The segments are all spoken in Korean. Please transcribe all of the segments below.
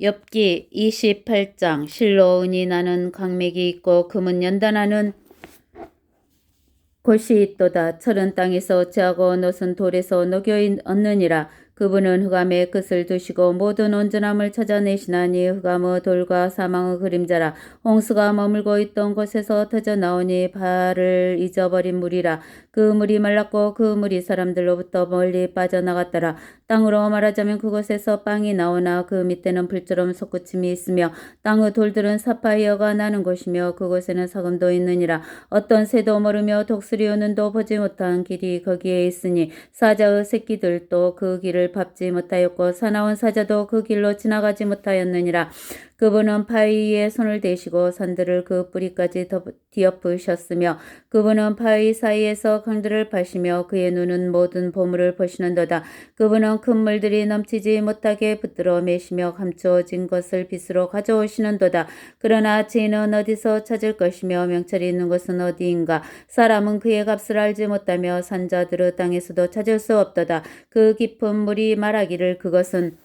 엽기 28장 실로 은이 나는 강맥이 있고 금은 연단하는 곳이 있도다. 철은 땅에서 어찌하고 너은 돌에서 녹여 얻느니라. 그분은 흑암의 끝을 두시고 모든 온전함을 찾아내시나니 흑암의 돌과 사망의 그림자라 홍수가 머물고 있던 곳에서 터져 나오니 발을 잊어버린 물이라. 그 물이 말랐고 그 물이 사람들로부터 멀리 빠져나갔더라. 땅으로 말하자면 그곳에서 빵이 나오나 그 밑에는 불처럼 솟구침이 있으며 땅의 돌들은 사파이어가 나는 곳이며 그곳에는 사금도 있느니라. 어떤 새도 모르며 독수리 오는도 보지 못한 길이 거기에 있으니 사자의 새끼들도 그 길을 밟지 못하였고 사나운 사자도 그 길로 지나가지 못하였느니라 그분은 파이에 손을 대시고 산들을 그 뿌리까지 뒤엎으셨으며 그분은 파이 사이에서 강들을 파시며 그의 눈은 모든 보물을 보시는도다. 그분은 큰 물들이 넘치지 못하게 붙들어 매시며 감추어진 것을 빚으로 가져오시는도다. 그러나 죄인은 어디서 찾을 것이며 명철이 있는 것은 어디인가? 사람은 그의 값을 알지 못하며 산자들의 땅에서도 찾을 수 없도다. 그 깊은 물이 말하기를 그것은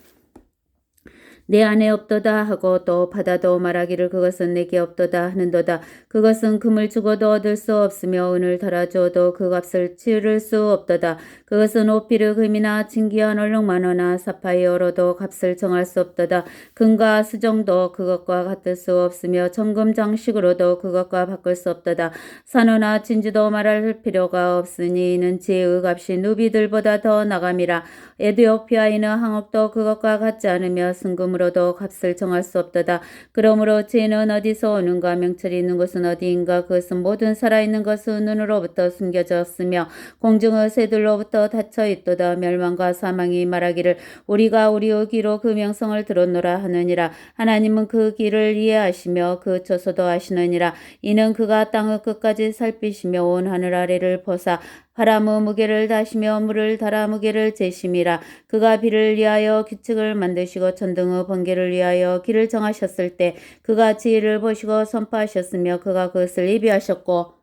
내 안에 없도다 하고 또 바다도 말하기를 그것은 내게 없도다 하는도다. 그것은 금을 주고도 얻을 수 없으며 은을 달아주어도 그 값을 치를 수 없도다. 그것은 오피르 금이나 진귀한 얼룩만원나 사파이어로도 값을 정할 수 없도다. 금과 수정도 그것과 같을 수 없으며 정금 장식으로도 그것과 바꿀 수 없도다. 산호나 진주도 말할 필요가 없으니 이는 지혜의 값이 누비들보다 더 나감이라. 에드오피아인은 항옥도 그것과 같지 않으며 승금으로 도 값을 정할 수 없도다. 그러므로 죄는 어디서 오는가 명철이 있는 곳은 어디인가 그것은 모든 살아있는 것은 눈으로부터 숨겨졌으며 공중의 새들로부터 닫혀 있도다. 멸망과 사망이 말하기를 우리가 우리의 귀로 그 명성을 들었노라 하느니라. 하나님은 그 길을 이해하시며 그 처소도 아시느니라. 이는 그가 땅의 끝까지 살피시며 온 하늘 아래를 보사 바람의 무게를 다시며 물을 달아 무게를 재심이라. 그가 비를 위하여 규칙을 만드시고 천등의 번개를 위하여 길을 정하셨을 때 그가 지혜를 보시고 선포하셨으며 그가 그것을 예비하셨고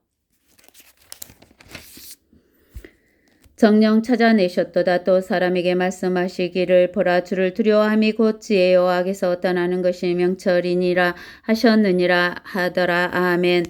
정령 찾아내셨도다. 또 사람에게 말씀하시기를 보라. 주를 두려워함이 곧 지혜요. 악에서 떠나는 것이 명철이니라 하셨느니라 하더라. 아멘